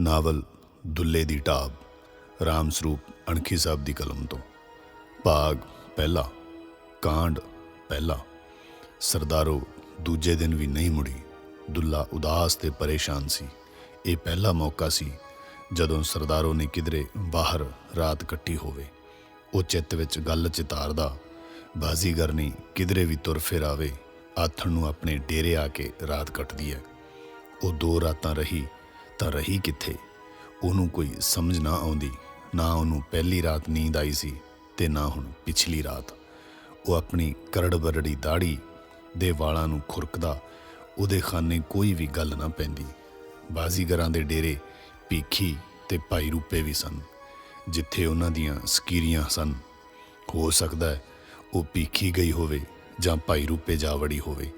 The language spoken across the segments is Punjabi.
ਨਾਵਲ ਦੁੱਲੇ ਦੀ ਢਾਬ ਰਾਮ ਸਰੂਪ ਅਣਖੀ ਸਾਹਿਬ ਦੀ ਕਲਮ ਤੋਂ। ਭਾਗ ਪਹਿਲਾ, ਕਾਂਡ ਪਹਿਲਾ। ਸਰਦਾਰੋ, ਦੂਜੇ ਦਿਨ ਵੀ ਨਹੀਂ ਮੁੜੀ। ਦੁੱਲਾ ਉਦਾਸ ਤੇ ਪਰੇਸ਼ਾਨ ਸੀ। ਇਹ ਪਹਿਲਾ ਮੌਕਾ ਸੀ ਜਦੋਂ ਸਰਦਾਰੋ ਨੇ ਕਿਧਰੇ ਬਾਹਰ ਰਾਤ ਕੱਟੀ ਹੋਵੇ। ਉਹ ਚਿੱਤ ਵਿੱਚ ਗੱਲ ਚਿਤਾਰਦਾ, ਬਾਜ਼ੀਗਰ ਨਹੀਂ, ਕਿਧਰੇ ਵੀ ਤੁਰ ਫਿਰ ਆਵੇ, ਆਥਣ ਨੂੰ ਆਪਣੇ ਡੇਰੇ ਆ ਕੇ ਰਾਤ ਕੱਟਦੀ ਹੈ। ਉਹ ਦੋ ਰਾਤਾਂ ਰਹੀ ਤਾਂ ਰਹੀ ਕਿੱਥੇ? ਉਹਨੂੰ ਕੋਈ ਸਮਝ ਨਾ ਆਉਂਦੀ। ਨਾ ਉਹਨੂੰ ਪਹਿਲੀ ਰਾਤ ਨੀਂਦ ਆਈ ਸੀ ਤੇ ਨਾ ਹੁਣ ਪਿਛਲੀ ਰਾਤ। ਉਹ ਆਪਣੀ ਕਰੜ ਬਰੜੀ ਦਾੜੀ ਦੇ ਵਾਲਾਂ ਨੂੰ ਖੁਰਕਦਾ, ਉਹਦੇ ਖਾਨੇ ਕੋਈ ਵੀ ਗੱਲ ਨਾ ਪੈਂਦੀ। ਬਾਜ਼ੀਗਰਾਂ ਦੇ ਡੇਰੇ ਭੀਖੀ ਤੇ ਭਾਈ ਰੂਪੇ ਵੀ ਸਨ, ਜਿੱਥੇ ਉਹਨਾਂ ਦੀਆਂ ਸਕੀਰੀਆਂ ਸਨ। ਹੋ ਸਕਦਾ ਹੈ ਉਹ ਭੀਖੀ ਗਈ ਹੋਵੇ ਜਾਂ ਭਾਈ ਰੂਪੇ ਜਾ ਵੜੀ ਹੋਵੇ।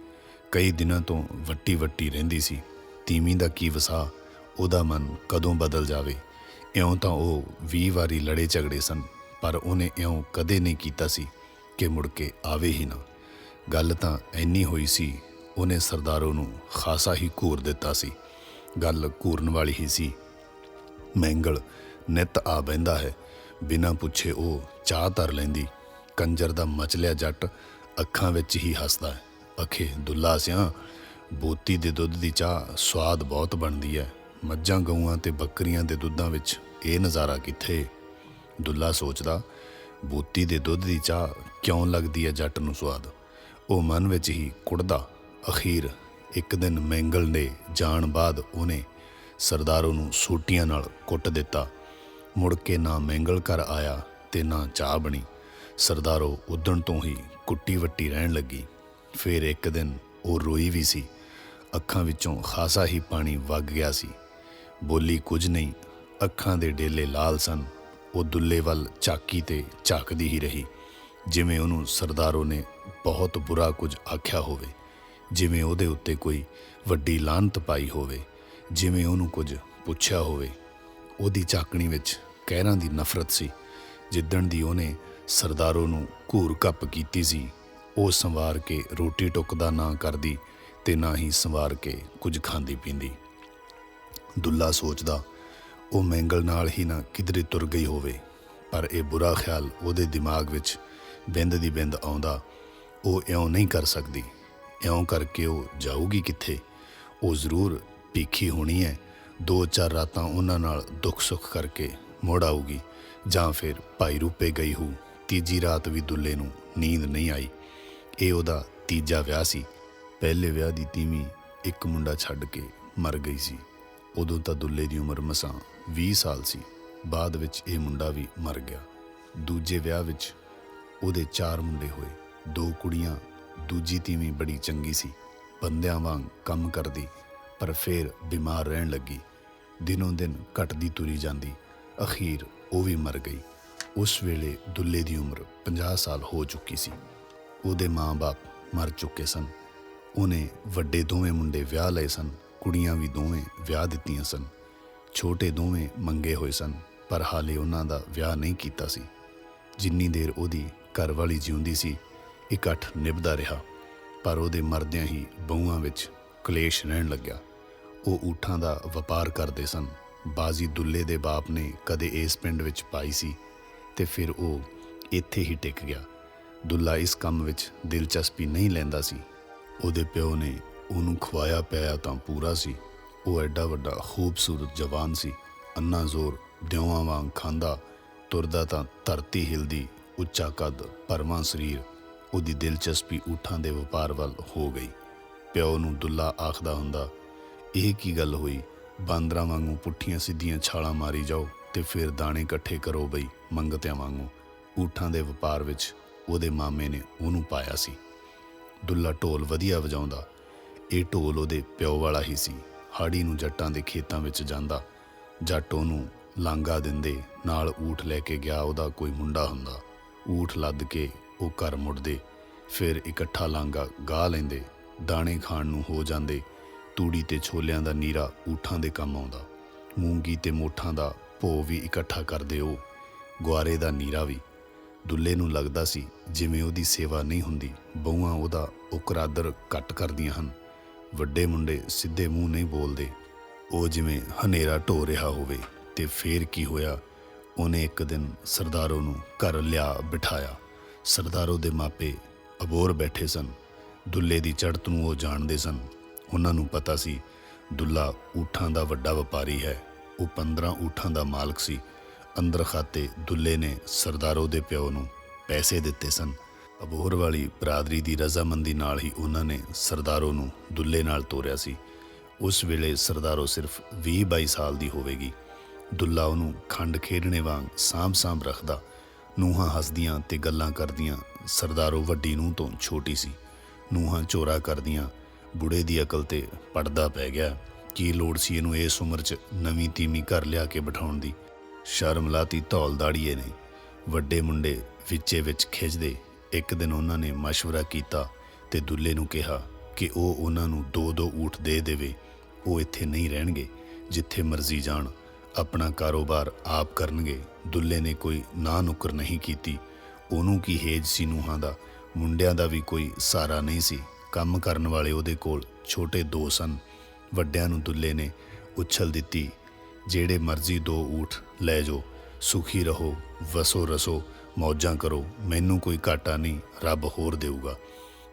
ਕਈ ਦਿਨਾਂ ਤੋਂ ਵੱਟੀ ਵੱਟੀ ਰਹਿੰਦੀ ਸੀ। ਤੀਵੀਂ ਦਾ ਕੀ ਵਸਾ ਉਹਦਾ ਮਨ ਕਦੋਂ ਬਦਲ ਜਾਵੇ? ਇਉਂ ਤਾਂ ਉਹ 20 ਵਾਰੀ ਲੜੇ ਝਗੜੇ ਸਨ, ਪਰ ਉਹਨੇ ਇਉਂ ਕਦੇ ਨਹੀਂ ਕੀਤਾ ਸੀ ਕਿ ਮੁੜ ਕੇ ਆਵੇ ਹੀ ਨਾ। ਗੱਲ ਤਾਂ ਐਨੀ ਹੋਈ ਸੀ, ਉਹਨੇ ਸਰਦਾਰੋ ਨੂੰ ਖਾਸਾ ਹੀ ਘੂਰ ਦਿੱਤਾ ਸੀ। ਗੱਲ ਘੂਰਨ ਵਾਲੀ ਹੀ ਸੀ। ਮੈਂਗਲ ਨਿਤ ਆ ਬੈੰਦਾ ਹੈ, ਬਿਨਾਂ ਪੁੱਛੇ ਉਹ ਚਾਹ ਧਰ ਲੈਂਦੀ। ਕੰਜਰ ਦਾ ਮਚਲਿਆ ਜੱਟ ਅੱਖਾਂ ਵਿੱਚ ਹੀ ਹੱਸਦਾ ਹੈ। ਅਖੇ ਦੁੱਲਾ ਸਿਆਂ, ਬੋਤੀ ਦੇ ਦੁੱਧ ਦੀ ਚਾਹ ਸਵਾਦ ਬਹੁਤ ਬਣਦੀ ਹੈ। ਮੱਝਾਂ, ਗਊਆਂ ਤੇ ਬੱਕਰੀਆਂ ਦੇ ਦੁੱਧਾਂ ਵਿੱਚ ਇਹ ਨਜ਼ਾਰਾ ਕਿੱਥੇ? ਦੁੱਲਾ ਸੋਚਦਾ ਬੋਤੀ ਦੇ ਦੁੱਧ ਦੀ ਚਾਹ ਕਿਉਂ ਲੱਗਦੀ ਹੈ ਜੱਟ ਨੂੰ ਸਵਾਦ ਉਹ ਮਨ ਵਿੱਚ ਹੀ ਕੁੜਦਾ, ਅਖੀਰ ਇੱਕ ਦਿਨ ਮੈਂਗਲ ਨੇ ਜਾਣ ਬਾਅਦ ਉਹਨੇ ਸਰਦਾਰੋ ਨੂੰ ਸੂਟੀਆਂ ਨਾਲ ਕੁੱਟ ਦਿੱਤਾ। ਮੁੜ ਕੇ ਨਾ ਮੈਂਗਲ ਘਰ ਆਇਆ ਤੇ ਨਾ ਚਾਹ ਬਣੀ। ਸਰਦਾਰੋ ਉਦਣ ਤੋਂ ਹੀ ਕੁੱਟੀ ਵੱਟੀ ਰਹਿਣ ਲੱਗੀ। ਫਿਰ ਇੱਕ ਦਿਨ ਉਹ ਰੋਈ ਵੀ ਸੀ। ਅੱਖਾਂ ਵਿੱਚੋਂ ਖਾਸਾ ਹੀ ਪਾਣੀ ਵਗ ਗਿਆ ਸੀ। ਬੋਲੀ ਕੁਝ ਨਹੀਂ, ਅੱਖਾਂ ਦੇ ਡੇਲੇ ਲਾਲ ਸਨ। ਉਹ ਦੁੱਲੇ ਵੱਲ ਝਾਕੀ ਤੇ ਝਾਕਦੀ ਹੀ ਰਹੀ, ਜਿਵੇਂ ਉਹਨੂੰ ਸਰਦਾਰੋ ਨੇ ਬਹੁਤ ਬੁਰਾ ਕੁਝ ਆਖਿਆ ਹੋਵੇ, ਜਿਵੇਂ ਉਹਦੇ ਉੱਤੇ ਕੋਈ ਵੱਡੀ ਲਾਨਤ ਪਾਈ ਹੋਵੇ, ਜਿਵੇਂ ਉਹਨੂੰ ਕੁਝ ਪੁੱਛਿਆ ਹੋਵੇ। ਉਹਦੀ ਝਾਕਣੀ ਵਿੱਚ ਕਹਿਰਾਂ ਦੀ ਨਫ਼ਰਤ ਸੀ, ਜਿੱਦਣ ਦੀ ਉਹਨੇ ਸਰਦਾਰੋ ਨੂੰ ਘੂਰ ਕੱਪ ਕੀਤੀ ਸੀ, ਉਹ ਸੰਵਾਰ ਕੇ ਰੋਟੀ ਟੁੱਕਦਾ ਨਾ ਕਰਦੀ ਤੇ ਨਾ ਹੀ ਸੰਵਾਰ ਕੇ ਕੁਝ ਖਾਂਦੀ ਪੀਂਦੀ। ਦੁੱਲਾ ਸੋਚਦਾ, ਉਹ ਮੈਂਗਲ ਨਾਲ ਹੀ ਨਾ ਕਿਧਰੇ ਤੁਰ ਗਈ ਹੋਵੇ। ਪਰ ਇਹ ਬੁਰਾ ਖਿਆਲ ਉਹਦੇ ਦਿਮਾਗ ਵਿੱਚ ਬਿੰਦ ਦੀ ਬਿੰਦ ਆਉਂਦਾ, ਉਹ ਇਉਂ ਨਹੀਂ ਕਰ ਸਕਦੀ। ਇਉਂ ਕਰਕੇ ਉਹ ਜਾਊਗੀ ਕਿੱਥੇ? ਉਹ ਜ਼ਰੂਰ ਭੀਖੀ ਹੋਣੀ ਹੈ। ਦੋ ਚਾਰ ਰਾਤਾਂ ਉਹਨਾਂ ਨਾਲ ਦੁੱਖ ਸੁੱਖ ਕਰਕੇ ਮੁੜ ਆਊਗੀ, ਜਾਂ ਫਿਰ ਭਾਈ ਰੂਪੇ ਗਈ ਹੋ ਤੀਜੀ ਰਾਤ ਵੀ ਦੁੱਲੇ ਨੂੰ ਨੀਂਦ ਨਹੀਂ ਆਈ। ਇਹ ਉਹਦਾ ਤੀਜਾ ਵਿਆਹ ਸੀ। ਪਹਿਲੇ ਵਿਆਹ ਦੀ ਤੀਵੀਂ ਇੱਕ ਮੁੰਡਾ ਛੱਡ ਕੇ ਮਰ ਗਈ ਸੀ। ਉਦੋਂ ਤਾਂ ਦੁੱਲੇ ਦੀ ਉਮਰ ਮਸਾਂ 20 ਸਾਲ ਸੀ। ਬਾਅਦ ਵਿੱਚ ਇਹ ਮੁੰਡਾ ਵੀ ਮਰ ਗਿਆ। ਦੂਜੇ ਵਿਆਹ ਵਿੱਚ ਉਹਦੇ ਚਾਰ ਮੁੰਡੇ ਹੋਏ। ਦੋ ਕੁੜੀਆਂ, ਦੂਜੀ ਤੀਵੀਂ ਬੜੀ ਚੰਗੀ ਸੀ। ਬੰਦਿਆਂ ਵਾਂਗ ਕੰਮ ਕਰਦੀ, ਪਰ ਫੇਰ ਬਿਮਾਰ ਰਹਿਣ ਲੱਗੀ। ਦਿਨੋਂ ਦਿਨ ਘਟਦੀ ਤੁਰੀ ਜਾਂਦੀ। ਅਖੀਰ ਉਹ ਵੀ ਮਰ ਗਈ। ਉਸ ਵੇਲੇ ਦੁੱਲੇ ਦੀ ਉਮਰ 50 ਸਾਲ ਹੋ ਚੁੱਕੀ ਸੀ। ਉਹਦੇ ਮਾਂ-ਬਾਪ ਮਰ ਚੁੱਕੇ ਸਨ। ਉਹਨੇ ਵੱਡੇ ਦੋਵੇਂ ਮੁੰਡੇ ਵਿਆਹ ਲਏ ਸਨ। ਕੁੜੀਆਂ ਵੀ ਦੋਵੇਂ ਵਿਆਹ ਦਿੱਤੀਆਂ ਸਨ। ਛੋਟੇ ਦੋਵੇਂ ਮੰਗੇ ਹੋਏ ਸਨ, ਪਰ ਹਾਲੇ ਉਹਨਾਂ ਦਾ ਵਿਆਹ ਨਹੀਂ ਕੀਤਾ ਸੀ। ਜਿੰਨੀ ਦੇਰ ਉਹਦੀ ਘਰਵਾਲੀ ਜਿਉਂਦੀ ਸੀ, ਇਕੱਠ ਨਿਭਦਾ ਰਿਹਾ। ਪਰ ਉਹਦੇ ਮਰਦਿਆਂ ਹੀ ਬਹੂਆਂ ਵਿੱਚ ਕਲੇਸ਼ ਰਹਿਣ ਲੱਗਿਆ। ਉਹ ਊਠਾਂ ਦਾ ਵਪਾਰ ਕਰਦੇ ਸਨ। ਬਾਜ਼ੀ ਦੁੱਲੇ ਦੇ ਬਾਪ ਨੇ ਕਦੇ ਇਸ ਪਿੰਡ ਵਿੱਚ ਪਾਈ ਸੀ ਤੇ ਫਿਰ ਉਹ ਇੱਥੇ ਹੀ ਟਿਕ ਗਿਆ। ਦੁੱਲਾ ਇਸ ਕੰਮ ਵਿੱਚ ਦਿਲਚਸਪੀ ਨਹੀਂ ਲੈਂਦਾ ਸੀ। ਉਹਦੇ ਪਿਓ ਨੇ ਉਹਨੂੰ ਖਵਾਇਆ ਪਿਆ ਤਾਂ ਪੂਰਾ ਸੀ। ਉਹ ਐਡਾ ਵੱਡਾ, ਖੂਬਸੂਰਤ ਜਵਾਨ ਸੀ। ਅੰਨਾ ਜ਼ੋਰ ਦਿਉਆਂ ਵਾਂਗ ਖਾਂਦਾ, ਤੁਰਦਾ ਤਾਂ ਧਰਤੀ ਹਿਲਦੀ, ਉੱਚਾ ਕੱਦ, ਪਰਮਾ ਸਰੀਰ। ਉਹਦੀ ਦਿਲਚਸਪੀ ਊਠਾਂ ਦੇ ਵਪਾਰ ਵੱਲ ਹੋ ਗਈ। ਪਿਓ ਨੂੰ ਦੁੱਲਾ ਆਖਦਾ ਹੁੰਦਾ, ਇਹ ਕੀ ਗੱਲ ਹੋਈ? ਬਾਂਦਰਾਂ ਵਾਂਗੂ ਪੁੱਠੀਆਂ ਸਿੱਧੀਆਂ ਛਾਲਾਂ ਮਾਰੀ ਜਾਓ ਤੇ ਫਿਰ ਦਾਣੇ ਇਕੱਠੇ ਕਰੋ ਬਈ ਮੰਗਤਿਆਂ ਵਾਂਗੂ। ਊਠਾਂ ਦੇ ਵਪਾਰ ਵਿੱਚ ਉਹਦੇ ਮਾਮੇ ਨੇ ਉਹਨੂੰ ਪਾਇਆ ਸੀ। ਦੁੱਲਾ ਢੋਲ ਵਧੀਆ ਵਜਾਉਂਦਾ ਇਹ ਢੋਲ ਉਹਦੇ ਪਿਓ ਵਾਲਾ ਹੀ ਸੀ। ਹਾੜੀ ਨੂੰ ਜੱਟਾਂ ਦੇ ਖੇਤਾਂ ਵਿੱਚ ਜਾਂਦਾ। ਜੱਟ ਉਹਨੂੰ ਲਾਂਗਾ ਦਿੰਦੇ, ਨਾਲ ਊਠ ਲੈ ਕੇ ਗਿਆ ਉਹਦਾ ਕੋਈ ਮੁੰਡਾ ਹੁੰਦਾ। ਊਠ ਲੱਦ ਕੇ ਉਹ ਘਰ ਮੁੜਦੇ। ਫਿਰ ਇਕੱਠਾ ਲਾਂਗਾ ਗਾ ਲੈਂਦੇ। ਦਾਣੇ ਖਾਣ ਨੂੰ ਹੋ ਜਾਂਦੇ। ਤੂੜੀ ਤੇ ਛੋਲਿਆਂ ਦਾ ਨੀਰਾ ਊਠਾਂ ਦੇ ਕੰਮ ਆਉਂਦਾ। ਮੂੰਗੀ ਤੇ ਮੋਠਾਂ ਦਾ ਭੋ ਵੀ ਇਕੱਠਾ ਕਰਦੇ ਉਹ। ਗੁਆਰੇ ਦਾ ਨੀਰਾ ਵੀ। ਦੁੱਲੇ ਨੂੰ ਲੱਗਦਾ ਸੀ ਜਿਵੇਂ ਉਹਦੀ ਸੇਵਾ ਨਹੀਂ ਹੁੰਦੀ। ਬਹੂਆਂ ਉਹਦਾ ਉਕਰਾਦਰ ਘੱਟ ਕਰਦੀਆਂ ਹਨ। ਵੱਡੇ ਮੁੰਡੇ ਸਿੱਧੇ ਮੂੰਹ ਨਹੀਂ ਬੋਲਦੇ। ਉਹ ਜਿਵੇਂ ਹਨੇਰਾ ਢੋ ਰਿਹਾ ਹੋਵੇ ਤੇ ਫੇਰ ਕੀ ਹੋਇਆ? ਉਹਨੇ ਇੱਕ ਦਿਨ ਸਰਦਾਰੋ ਨੂੰ ਘਰ ਲਿਆ ਬਿਠਾਇਆ। ਸਰਦਾਰੋ ਦੇ ਮਾਪੇ ਅਬੋਰ ਬੈਠੇ ਸਨ। ਦੁੱਲੇ ਦੀ ਚੜ੍ਹਤ ਨੂੰ ਉਹ ਜਾਣਦੇ ਸਨ। ਉਹਨਾਂ ਨੂੰ ਪਤਾ ਸੀ, ਦੁੱਲਾ ਊਠਾਂ ਦਾ ਵੱਡਾ ਵਪਾਰੀ ਹੈ। ਉਹ 15 ਊਠਾਂ ਦਾ ਮਾਲਕ ਸੀ। ਅੰਦਰ ਖਾਤੇ ਦੁੱਲੇ ਨੇ ਸਰਦਾਰੋ ਦੇ ਪਿਓ ਨੂੰ ਪੈਸੇ ਦਿੱਤੇ ਸਨ। ਅਬੋਹਰ ਵਾਲੀ ਬਰਾਦਰੀ ਦੀ ਰਜ਼ਾਮੰਦੀ ਨਾਲ ਹੀ ਉਹਨਾਂ ਨੇ ਸਰਦਾਰੋ ਨੂੰ ਦੁੱਲੇ ਨਾਲ ਤੋਰਿਆ ਸੀ। ਉਸ ਵੇਲੇ ਸਰਦਾਰੋ ਸਿਰਫ 20-22 ਸਾਲ ਦੀ ਹੋਵੇਗੀ। ਦੁੱਲਾ ਉਹਨੂੰ ਖੰਡ ਖੇਡਣੇ ਵਾਂਗ ਸਾਂਭ-ਸਾਂਭ ਰੱਖਦਾ, ਨੂਹਾਂ ਹੱਸਦੀਆਂ ਤੇ ਗੱਲਾਂ ਕਰਦੀਆਂ ਸਰਦਾਰੋ ਵੱਡੀ ਨੂੰ ਤੋਂ ਛੋਟੀ ਸੀ। ਨੂਹਾਂ ਚੋਰਾ ਕਰਦੀਆਂ, ਬੁੜੇ ਦੀ ਅਕਲ ਤੇ ਪੜਦਾ ਪੈ ਗਿਆ। ਕੀ ਲੋੜ ਸੀ ਇਹਨੂੰ ਇਸ ਉਮਰ 'ਚ ਨਵੀਂ ਤੀਮੀ ਘਰ ਲਿਆ ਕੇ ਬਿਠਾਉਣ ਦੀ? ਸ਼ਰਮ ਲਾਤੀ ਧੌਲ ਦਾੜੀਏ ਨੇ। ਵੱਡੇ ਮੁੰਡੇ ਵਿੱਚੇ ਵਿੱਚ ਖਿੱਚਦੇ ਇੱਕ ਦਿਨ ਉਹਨਾਂ ਨੇ مشورہ ਕੀਤਾ ਤੇ ਦੁੱਲੇ ਨੂੰ ਕਿਹਾ ਕਿ ਉਹ ਉਹਨਾਂ ਨੂੰ ਦੋ ਦੋ ਊਠ ਦੇ ਦੇਵੇ ਉਹ ਇੱਥੇ ਨਹੀਂ ਰਹਿਣਗੇ ਜਿੱਥੇ ਮਰਜ਼ੀ ਜਾਣ ਆਪਣਾ ਕਾਰੋਬਾਰ ਆਪ ਕਰਨਗੇ ਦੁੱਲੇ ਨੇ ਕੋਈ ਨਾ ਨੁਕਰ ਨਹੀਂ ਕੀਤੀ ਉਹਨੂੰ ਕੀ ਹੇਜ ਸੀ ਨੂੰਹਾਂ ਦਾ ਮੁੰਡਿਆਂ ਦਾ ਵੀ ਕੋਈ ਸਾਰਾ ਨਹੀਂ ਸੀ ਕੰਮ ਕਰਨ ਵਾਲੇ ਉਹਦੇ ਕੋਲ ਛੋਟੇ ਦੋ ਸਨ ਵੱਡਿਆਂ ਨੂੰ ਦੁੱਲੇ ਨੇ ਉਛਲ ਦਿੱਤੀ ਜਿਹੜੇ ਮਰਜ਼ੀ ਦੋ ਊਠ ਲੈ ਜਾਓ ਸੁਖੀ ਰਹੋ ਵਸੋ ਰਸੋ ਮੌਜਾਂ ਕਰੋ, ਮੈਨੂੰ ਕੋਈ ਘਾਟਾ ਨਹੀਂ, ਰੱਬ ਹੋਰ ਦੇਊਗਾ।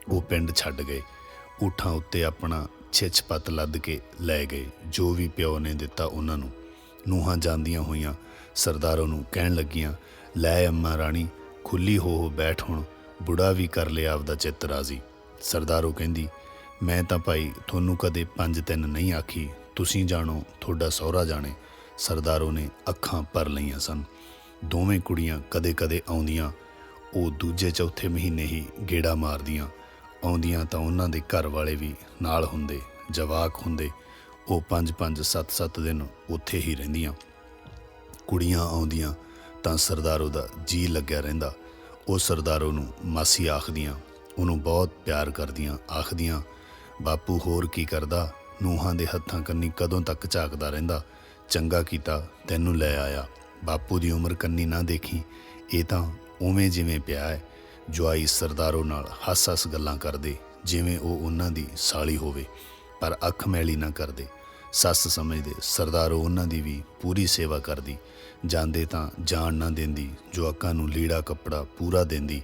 ਉਹ ਪਿੰਡ ਛੱਡ ਗਏ। ਊਠਾਂ ਉੱਤੇ ਆਪਣਾ ਛਿਛ ਪੱਤ ਲੱਦ ਕੇ ਲੈ ਗਏ, ਜੋ ਵੀ ਪਿਓ ਨੇ ਦਿੱਤਾ ਉਹਨਾਂ ਨੂੰ। ਨੂਹਾਂ ਜਾਂਦੀਆਂ ਹੋਈਆਂ, ਸਰਦਾਰੋਂ ਨੂੰ ਕਹਿਣ ਲੱਗੀਆਂ, ਲੈ ਅੰਮਾ ਰਾਣੀ ਖੁੱਲੀ ਹੋ ਹੋ, ਬੈਠ ਹੁਣ, ਬੁੜਾ ਵੀ ਕਰ ਲਿਆ ਆਪਦਾ ਚਿੱਤ ਰਾਜ਼ੀ। ਸਰਦਾਰੋ ਕਹਿੰਦੀ, ਮੈਂ ਤਾਂ ਭਾਈ ਤੁਹਾਨੂੰ ਕਦੇ ਪੰਜ ਤਿੰਨ ਨਹੀਂ ਆਖੀ, ਤੁਸੀਂ ਜਾਣੋ, ਤੁਹਾਡਾ ਸਹੁਰਾ ਜਾਣੇ। ਸਰਦਾਰੋ ਨੇ ਅੱਖਾਂ ਭਰ ਲਈਆਂ ਸਨ। ਦੋਵੇਂ ਕੁੜੀਆਂ ਕਦੇ-ਕਦੇ ਆਉਂਦੀਆਂ, ਉਹ ਦੂਜੇ ਚੌਥੇ ਮਹੀਨੇ ਹੀ ਗੇੜਾ ਮਾਰਦੀਆਂ। ਆਉਂਦੀਆਂ ਤਾਂ ਉਹਨਾਂ ਦੇ ਘਰ ਵਾਲੇ ਵੀ ਨਾਲ ਹੁੰਦੇ, ਜਵਾਕ ਹੁੰਦੇ, ਉਹ 5-5 7-7 ਦਿਨ ਉੱਥੇ ਹੀ ਰਹਿੰਦੀਆਂ। ਕੁੜੀਆਂ ਆਉਂਦੀਆਂ ਤਾਂ ਸਰਦਾਰੋ ਦਾ ਜੀ ਲੱਗਿਆ ਰਹਿੰਦਾ। ਉਹ ਸਰਦਾਰੋ ਨੂੰ ਮਾਸੀ ਆਖਦੀਆਂ, ਉਹਨੂੰ ਬਹੁਤ ਪਿਆਰ ਕਰਦੀਆਂ, ਆਖਦੀਆਂ, ਬਾਪੂ ਹੋਰ ਕੀ ਕਰਦਾ? ਨੂਹਾਂ ਦੇ ਹੱਥਾਂ ਕੰਨੀ ਕਦੋਂ ਤੱਕ ਝਾਕਦਾ ਰਹਿੰਦਾ? ਚੰਗਾ ਕੀਤਾ ਤੈਨੂੰ ਲੈ ਆਇਆ। ਬਾਪੂ ਦੀ ਉਮਰ ਕੰਨੀ ਨਾ ਦੇਖੀ, ਇਹ ਤਾਂ ਉਵੇਂ ਜਿਵੇਂ ਪਿਆ ਹੈ ਜਵਾਈ ਸਰਦਾਰੋ ਨਾਲ ਹੱਸ-ਹੱਸ ਗੱਲਾਂ ਕਰਦੇ, ਜਿਵੇਂ ਉਹ ਉਹਨਾਂ ਦੀ ਸਾਲੀ ਹੋਵੇ, ਪਰ ਅੱਖ ਮੈਲੀ ਨਾ ਕਰਦੇ। ਸੱਸ ਸਮਝਦੇ, ਸਰਦਾਰੋ ਉਹਨਾਂ ਦੀ ਵੀ ਪੂਰੀ ਸੇਵਾ ਕਰਦੀ, ਜਾਂਦੇ ਤਾਂ ਜਾਣ ਨਾ ਦਿੰਦੀ ਜਵਾਕਾਂ ਨੂੰ ਲੀੜਾ ਕੱਪੜਾ ਪੂਰਾ ਦਿੰਦੀ,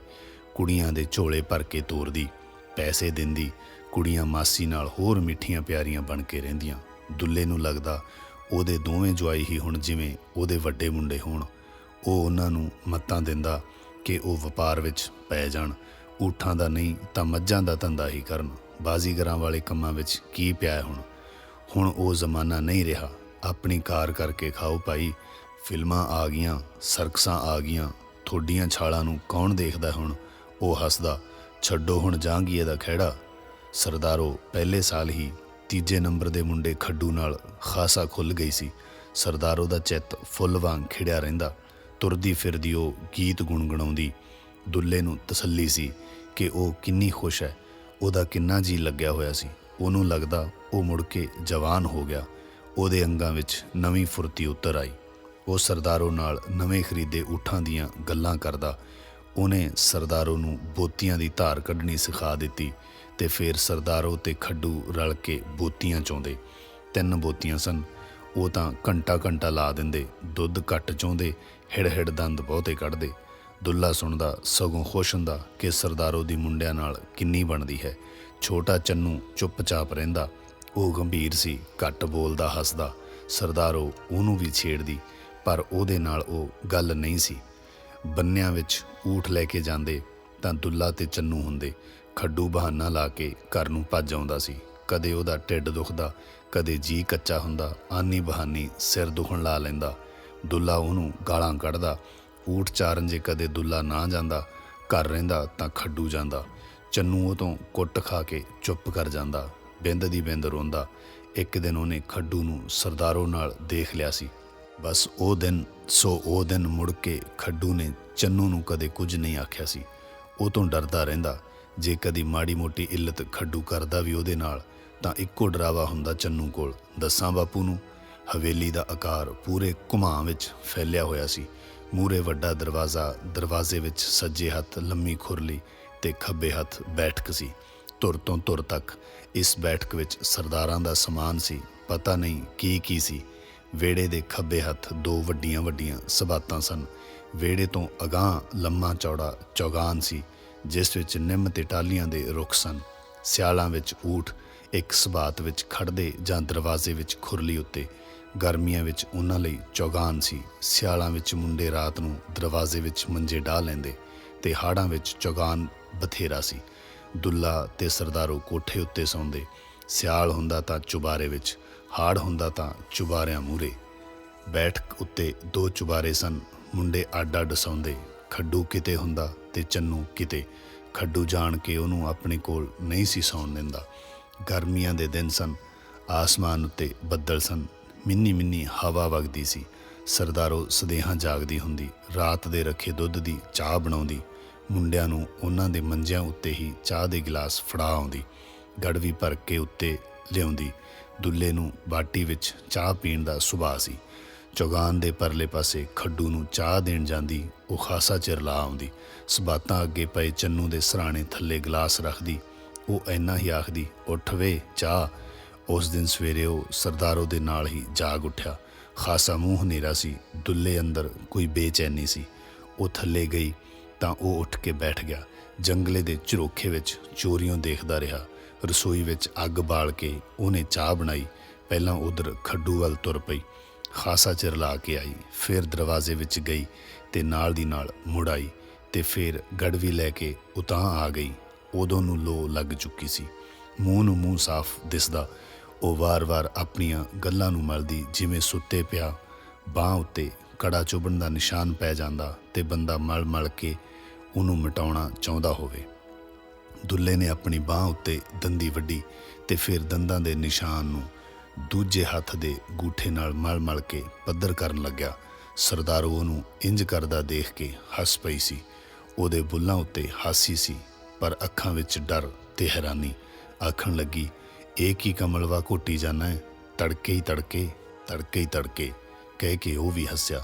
ਕੁੜੀਆਂ ਦੇ ਝੋਲੇ ਭਰ ਕੇ ਤੋਰਦੀ, ਪੈਸੇ ਦਿੰਦੀ, ਕੁੜੀਆਂ ਮਾਸੀ ਨਾਲ ਹੋਰ ਮਿੱਠੀਆਂ ਪਿਆਰੀਆਂ ਬਣ ਕੇ ਰਹਿੰਦੀਆਂ, ਦੁੱਲੇ ਨੂੰ ਲੱਗਦਾ ਉਹਦੇ ਦੋਵੇਂ ਜਵਾਈ ਹੀ ਹੁਣ ਜਿਵੇਂ ਉਹਦੇ ਵੱਡੇ ਮੁੰਡੇ ਹੋਣ, ਉਹ ਉਹਨਾਂ ਨੂੰ ਮੱਤਾਂ ਦਿੰਦਾ ਕਿ ਉਹ ਵਪਾਰ ਵਿੱਚ ਪੈ ਜਾਣ। ਊਠਾਂ ਦਾ ਨਹੀਂ ਤਾਂ ਮੱਝਾਂ ਦਾ ਧੰਦਾ ਹੀ ਕਰਨ। ਬਾਜ਼ੀਗਰਾਂ ਵਾਲੇ ਕੰਮਾਂ ਵਿੱਚ ਕੀ ਪਿਆ ਹੈ ਹੁਣ? ਹੁਣ ਉਹ ਜ਼ਮਾਨਾ ਨਹੀਂ ਰਿਹਾ। ਆਪਣੀ ਕਾਰ ਕਰਕੇ ਖਾਓ ਭਾਈ, ਫਿਲਮਾਂ ਆ ਗਈਆਂ, ਸਰਕਸਾਂ ਆ ਗਈਆਂ, ਥੋਡੀਆਂ ਛਾਲਾਂ ਨੂੰ ਕੌਣ ਦੇਖਦਾ ਹੁਣ? ਉਹ ਹੱਸਦਾ, ਛੱਡੋ ਹੁਣ ਜਾਂਗੀਏ ਦਾ ਖਹਿੜਾ। ਸਰਦਾਰੋ, ਪਹਿਲੇ ਸਾਲ ਹੀ ਤੀਜੇ ਨੰਬਰ ਦੇ ਮੁੰਡੇ ਖੱਡੂ ਨਾਲ ਖਾਸਾ ਖੁੱਲ ਗਈ ਸੀ। ਸਰਦਾਰੋ ਦਾ ਚਿੱਤ ਫੁੱਲ ਵਾਂਗ ਖਿੜਿਆ ਰਹਿੰਦਾ। ਤੁਰਦੀ ਫਿਰਦੀ ਉਹ ਗੀਤ ਗੁੰਗਣਾਉਂਦੀ ਦੁੱਲੇ ਨੂੰ ਤਸੱਲੀ ਸੀ ਕਿ ਉਹ ਕਿੰਨੀ ਖੁਸ਼ ਹੈ। ਉਹਦਾ ਕਿੰਨਾ ਜੀ ਲੱਗਿਆ ਹੋਇਆ ਸੀ। ਉਹਨੂੰ ਲੱਗਦਾ ਉਹ ਮੁੜ ਕੇ ਜਵਾਨ ਹੋ ਗਿਆ। ਉਹਦੇ ਅੰਗਾਂ ਵਿੱਚ ਨਵੀਂ ਫੁਰਤੀ ਉਤਰ ਆਈ। ਉਹ ਸਰਦਾਰੋ ਨਾਲ ਨਵੇਂ ਖਰੀਦੇ ਊਠਾਂ ਦੀਆਂ ਗੱਲਾਂ ਕਰਦਾ। ਉਹਨੇ ਸਰਦਾਰੋ ਨੂੰ ਬੋਤੀਆਂ ਦੀ ਧਾਰ ਕੱਢਣੀ ਸਿਖਾ ਦਿੱਤੀ। ਤੇ ਫਿਰ ਸਰਦਾਰੋ ਤੇ ਖੱਡੂ ਰਲ ਕੇ ਬੋਤੀਆਂ ਚੋਂਦੇ। ਤਿੰਨ ਬੋਤੀਆਂ ਸਨ। ਉਹ ਤਾਂ ਘੰਟਾ ਘੰਟਾ ਲਾ ਦਿੰਦੇ, ਦੁੱਧ ਘੱਟ ਚੋਂਦੇ, ਹਿੜ ਹਿੜ ਦੰਦ ਬਹੁਤੇ ਕੱਢਦੇ। ਦੁੱਲਾ ਸੁਣਦਾ, ਸਗੋਂ ਖੁਸ਼ ਹੁੰਦਾ ਕਿ ਸਰਦਾਰੋ ਦੀ ਮੁੰਡਿਆਂ ਨਾਲ ਕਿੰਨੀ ਬਣਦੀ ਹੈ। ਛੋਟਾ ਚੰਨੂ ਚੁੱਪਚਾਪ ਰਹਿੰਦਾ। ਉਹ ਗੰਭੀਰ ਸੀ, ਘੱਟ ਬੋਲਦਾ, ਹੱਸਦਾ। ਸਰਦਾਰੋ ਉਹਨੂੰ ਵੀ ਛੇੜਦੀ, ਪਰ ਉਹਦੇ ਨਾਲ ਉਹ ਗੱਲ ਨਹੀਂ ਸੀ। ਬੰਨਿਆਂ ਵਿੱਚ ਊਠ ਲੈ ਕੇ ਜਾਂਦੇ ਤਾਂ ਦੁੱਲਾ ਤੇ ਚੰਨੂ ਹੁੰਦੇ। ਖੱਡੂ ਬਹਾਨਾ ਲਾ ਕੇ ਘਰ ਨੂੰ ਭੱਜ ਆਉਂਦਾ ਸੀ। ਕਦੇ ਉਹਦਾ ਢਿੱਡ ਦੁਖਦਾ, ਕਦੇ ਜੀ ਕੱਚਾ ਹੁੰਦਾ, ਆਨੀ ਬਹਾਨੀ ਸਿਰ ਦੁਖਣ ਲਾ ਲੈਂਦਾ। ਦੁੱਲਾ ਉਹਨੂੰ ਗਾਲਾਂ ਕੱਢਦਾ, ਊਠ ਚਾਰਨ ਜੇ ਕਦੇ ਦੁੱਲਾ ਨਾ ਜਾਂਦਾ, ਘਰ ਰਹਿੰਦਾ ਤਾਂ ਖੱਡੂ ਜਾਂਦਾ। ਚੰਨੂ ਉਹ ਤੋਂ ਕੁੱਟ ਖਾ ਕੇ ਚੁੱਪ ਕਰ ਜਾਂਦਾ, ਬਿੰਦ ਦੀ ਬਿੰਦ ਰੋਂਦਾ। ਇੱਕ ਦਿਨ ਉਹਨੇ ਖੱਡੂ ਨੂੰ ਸਰਦਾਰੋ ਨਾਲ ਦੇਖ ਲਿਆ ਸੀ। ਬਸ ਉਹ ਦਿਨ, ਸੋ ਉਹ ਦਿਨ ਮੁੜ ਕੇ ਖੱਡੂ ਨੇ ਚੰਨੂ ਨੂੰ ਕਦੇ ਕੁਝ ਨਹੀਂ ਆਖਿਆ ਸੀ। ਉਹ ਤੋਂ ਡਰਦਾ ਰਹਿੰਦਾ ਜੇ ਕਦੀ ਮਾੜੀ ਮੋਟੀ ਇੱਲਤ ਖੱਡੂ ਕਰਦਾ ਵੀ ਉਹਦੇ ਨਾਲ, ਤਾਂ ਇੱਕੋ ਡਰਾਵਾ ਹੁੰਦਾ ਚੰਨੂ ਕੋਲ, ਦੱਸਾਂ ਬਾਪੂ ਨੂੰ। ਹਵੇਲੀ ਦਾ ਆਕਾਰ ਪੂਰੇ ਘੁਮਾਂ ਵਿੱਚ ਫੈਲਿਆ ਹੋਇਆ ਸੀ। ਮੂਰੇ ਵੱਡਾ ਦਰਵਾਜ਼ਾ, ਦਰਵਾਜ਼ੇ ਵਿੱਚ ਸੱਜੇ ਹੱਥ, ਲੰਮੀ ਖੁਰਲੀ ਤੇ ਖੱਬੇ ਹੱਥ ਬੈਠਕ ਸੀ। ਧੁਰ ਤੋਂ ਧੁਰ ਤੱਕ ਇਸ ਬੈਠਕ ਵਿੱਚ ਸਰਦਾਰਾਂ ਦਾ ਸਮਾਨ ਸੀ, ਪਤਾ ਨਹੀਂ ਕੀ ਕੀ ਸੀ। ਵਿਹੜੇ ਦੇ ਖੱਬੇ ਹੱਥ ਦੋ ਵੱਡੀਆਂ ਵੱਡੀਆਂ ਸਬਾਤਾਂ ਸਨ। ਵਿਹੜੇ ਤੋਂ ਅਗਾਂਹ ਲੰਮਾ ਚੌੜਾ ਚੌਗਾਨ ਸੀ। ਜਿਸ ਵਿੱਚ ਨਿੰਮ ਤੇ ਟਾਲੀਆਂ ਦੇ ਰੁੱਖ ਸਨ। ਸਿਆਲਾਂ ਵਿੱਚ ਊਠ ਇੱਕ ਸਬਾਤ ਵਿੱਚ ਖੜਦੇ ਜਾਂ ਦਰਵਾਜ਼ੇ ਵਿੱਚ ਖੁਰਲੀ ਉੱਤੇ ਗਰਮੀਆਂ ਵਿੱਚ ਉਹਨਾਂ ਲਈ ਚੌਗਾਨ ਸੀ। ਸਿਆਲਾਂ ਵਿੱਚ ਮੁੰਡੇ ਰਾਤ ਨੂੰ ਦਰਵਾਜ਼ੇ ਵਿੱਚ ਮੰਜੇ ਡਾਹ ਲੈਂਦੇ ਤੇ ਹਾੜਾਂ ਵਿੱਚ ਚੌਗਾਨ ਬਥੇਰਾ ਸੀ। ਦੁੱਲਾ ਤੇ ਸਰਦਾਰੋ ਕੋਠੇ ਉੱਤੇ ਸੌਂਦੇ, ਸਿਆਲ ਹੁੰਦਾ ਤਾਂ ਚੁਬਾਰੇ ਵਿੱਚ, ਹਾੜ ਹੁੰਦਾ ਤਾਂ ਚੁਬਾਰਿਆਂ ਮੂਰੇ ਬੈਠਕ ਉੱਤੇ ਦੋ ਚੁਬਾਰੇ ਸਨ, ਮੁੰਡੇ ਅੱਡ ਅੱਡ ਸੌਂਦੇ। ਖੱਡੂ ਕਿਤੇ ਹੁੰਦਾ ਤੇ ਚੰਨੂ ਕਿਤੇ। ਖੱਡੂ ਜਾਣ ਕੇ ਉਹਨੂੰ ਆਪਣੇ ਕੋਲ ਨਹੀਂ ਸੀ ਸੌਣ ਦਿੰਦਾ। ਗਰਮੀਆਂ ਦੇ ਦਿਨ ਸਨ, ਆਸਮਾਨ ਉੱਤੇ ਬੱਦਲ ਸਨ, ਮਿੰਨੀ ਮਿੰਨੀ ਹਵਾ ਵਗਦੀ ਸੀ। ਸਰਦਾਰੋ ਸਦੇਹਾਂ ਜਾਗਦੀ ਹੁੰਦੀ, ਰਾਤ ਦੇ ਰੱਖੇ ਦੁੱਧ ਦੀ ਚਾਹ ਬਣਾਉਂਦੀ। ਮੁੰਡਿਆਂ ਨੂੰ ਉਹਨਾਂ ਦੇ ਮੰਜਿਆਂ ਉੱਤੇ ਹੀ ਚਾਹ ਦੇ ਗਲਾਸ ਫੜਾ ਆਉਂਦੀ। ਗੜਵੀ ਭਰ ਕੇ ਉੱਤੇ ਲਿਆਉਂਦੀ। ਦੁੱਲੇ ਨੂੰ ਬਾਟੀ ਵਿੱਚ ਚਾਹ ਪੀਣ ਦਾ ਸੁਭਾਅ ਸੀ। ਚੌਗਾਨ ਦੇ ਪਰਲੇ ਪਾਸੇ ਖੱਡੂ ਨੂੰ ਚਾਹ ਦੇਣ ਜਾਂਦੀ, ਉਹ ਖਾਸਾ ਚਿਰ ਲਾ ਆਉਂਦੀ। ਸਬਾਤਾਂ ਅੱਗੇ ਪਏ ਚੰਨੂ ਦੇ ਸਰਾਣੇ ਥੱਲੇ ਗਲਾਸ ਰੱਖਦੀ। ਉਹ ਐਨਾ ਹੀ ਆਖਦੀ, ਉੱਠ ਵੇ, ਚਾਹ। ਉਸ ਦਿਨ ਸਵੇਰੇ ਉਹ ਸਰਦਾਰੋ ਦੇ ਨਾਲ ਹੀ ਜਾਗ ਉੱਠਿਆ। ਖਾਸਾ ਮੂੰਹ ਹਨੇਰਾ ਸੀ, ਦੁੱਲੇ ਅੰਦਰ ਕੋਈ ਬੇਚੈਨੀ ਸੀ। ਉਹ ਥੱਲੇ ਗਈ ਤਾਂ ਉਹ ਉੱਠ ਕੇ ਬੈਠ ਗਿਆ। ਜੰਗਲੇ ਦੇ ਝਰੋਖੇ ਵਿੱਚ ਚੋਰੀਆਂ ਦੇਖਦਾ ਰਿਹਾ। ਰਸੋਈ ਵਿੱਚ ਅੱਗ ਬਾਲ ਕੇ ਉਹਨੇ ਚਾਹ ਬਣਾਈ। ਪਹਿਲਾਂ ਉਧਰ ਖੱਡੂ ਵੱਲ ਤੁਰ ਪਈ। ਖਾਸਾ ਚਿਰ ਲਾ ਕੇ ਆਈ, ਫਿਰ ਦਰਵਾਜ਼ੇ ਵਿੱਚ ਗਈ ਤੇ ਨਾਲ ਦੀ ਨਾਲ ਮੁੜ ਆਈ ਤੇ ਫਿਰ ਗੜਵੀ ਲੈ ਕੇ ਉਤਾਂ ਆ ਗਈ। ਉਦੋਂ ਨੂੰ ਲੋ ਲੱਗ ਚੁੱਕੀ ਸੀ। ਮੂੰਹ ਨੂੰ ਮੂੰਹ ਸਾਫ਼ ਦਿਸਦਾ, ਉਹ ਵਾਰ-ਵਾਰ ਆਪਣੀਆਂ ਗੱਲਾਂ ਨੂੰ ਮਲਦੀ, ਜਿਵੇਂ ਸੁੱਤੇ ਪਿਆ, ਬਾਹ ਉੱਤੇ ਕੜਾ ਚੁਭਣ ਦਾ ਨਿਸ਼ਾਨ ਪੈ ਜਾਂਦਾ ਤੇ ਬੰਦਾ ਮਲ-ਮਲ ਕੇ ਉਹਨੂੰ ਮਿਟਾਉਣਾ ਚਾਹੁੰਦਾ ਹੋਵੇ। ਦੁੱਲੇ ਨੇ ਆਪਣੀ ਬਾਹ ਉੱਤੇ ਦੰਦੀ ਵੱਡੀ ਤੇ ਫਿਰ ਦੰਦਾਂ ਦੇ ਨਿਸ਼ਾਨ ਨੂੰ ਦੂਜੇ ਹੱਥ ਦੇ ਗੂਠੇ ਨਾਲ ਮਲ-ਮਲ ਕੇ ਪੱਧਰ ਕਰਨ ਲੱਗਿਆ। ਸਰਦਾਰ ਉਹਨੂੰ ਇੰਜ ਕਰਦਾ ਦੇਖ ਕੇ ਹੱਸ ਪਈ ਸੀ। ਉਹਦੇ ਬੁੱਲਾਂ ਉੱਤੇ ਹਾਸੀ ਸੀ, ਪਰ ਅੱਖਾਂ ਵਿੱਚ ਡਰ ਤੇ ਹੈਰਾਨੀ। ਆਖਣ ਲੱਗੀ, ਇਹ ਕੀ ਕਮਲਵਾ ਘੋਟੀ ਜਾਣਾ ਹੈ? ਤੜਕੇ ਹੀ ਤੜਕੇ ਤੜਕੇ ਹੀ ਤੜਕੇ, ਕਹਿ ਕੇ ਉਹ ਵੀ ਹੱਸਿਆ।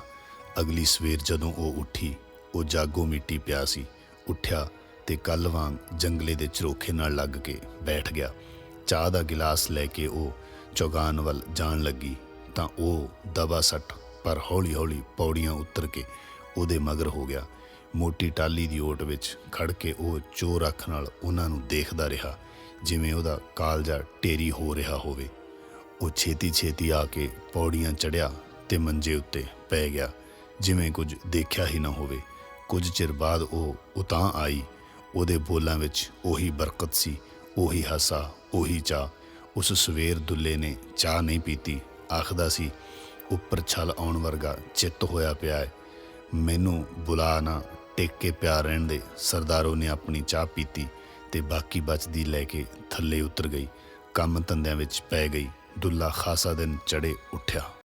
ਅਗਲੀ ਸਵੇਰ ਜਦੋਂ ਉਹ ਉੱਠੀ, ਉਹ ਜਾਗੋ ਮਿੱਟੀ ਪਿਆ ਸੀ। ਉੱਠਿਆ ਤੇ ਕੱਲ ਵਾਂਗ ਜੰਗਲੇ ਦੇ ਚਰੋਖੇ ਨਾਲ ਲੱਗ ਕੇ ਬੈਠ ਗਿਆ। ਚਾਹ ਦਾ ਗਿਲਾਸ ਲੈ ਕੇ ਉਹ ਚੌਗਾਨ ਵੱਲ ਜਾਣ ਲੱਗੀ ਤਾਂ ਉਹ ਦਬਾ ਸੱਟ ਪਰ ਹੌਲੀ-ਹੌਲੀ ਪੌੜੀਆਂ ਉਤਰ ਕੇ ਉਹਦੇ ਮਗਰ ਹੋ ਗਿਆ। ਮੋਟੀ ਟਾਲੀ ਦੀ ਓਟ ਵਿੱਚ ਖੜ ਕੇ ਉਹ ਚੋਰ ਅੱਖ ਨਾਲ ਉਹਨਾਂ ਨੂੰ ਦੇਖਦਾ ਰਿਹਾ, ਜਿਵੇਂ ਉਹਦਾ ਕਾਲਜਾ ਟੇਰੀ ਹੋ ਰਿਹਾ ਹੋਵੇ। ਉਹ ਛੇਤੀ-ਛੇਤੀ ਆ ਕੇ ਪੌੜੀਆਂ ਚੜਿਆ ਤੇ ਮੰਜੇ ਉੱਤੇ ਪੈ ਗਿਆ, ਜਿਵੇਂ ਕੁਝ ਦੇਖਿਆ ਹੀ ਨਾ ਹੋਵੇ। ਕੁਝ ਚਿਰ ਬਾਅਦ ਉਹ ਉਤਾਂ ਆਈ। ਉਹਦੇ ਬੋਲਾਂ ਵਿੱਚ ਉਹੀ ਬਰਕਤ ਸੀ, ਉਹੀ ਹਾਸਾ, ਉਹੀ ਚਾਹ ਉਸ ਸਵੇਰ ਦੁੱਲੇ ਨੇ ਚਾਹ ਨਹੀਂ ਪੀਤੀ। ਆਖਦਾ ਸੀ, ਉੱਪਰ ਛਲ ਆਉਣ ਵਰਗਾ ਚਿੱਤ ਹੋਇਆ ਪਿਆ ਹੈ ਮੈਨੂੰ ਬੁਲਾ ਨਾ, ਟਿਕ ਕੇ ਪਿਆ ਰਹਿਣ ਦੇ। ਸਰਦਾਰੋ ਨੇ ਆਪਣੀ ਚਾਹ ਪੀਤੀ ਤੇ ਬਾਕੀ ਬਚਦੀ ਲੈ ਕੇ ਥੱਲੇ ਉਤਰ ਗਈ। ਕੰਮ ਧੰਦਿਆਂ ਵਿੱਚ ਪੈ ਗਈ। ਦੁੱਲਾ ਖਾਸਾ ਦਿਨ ਚੜੇ ਉੱਠਿਆ।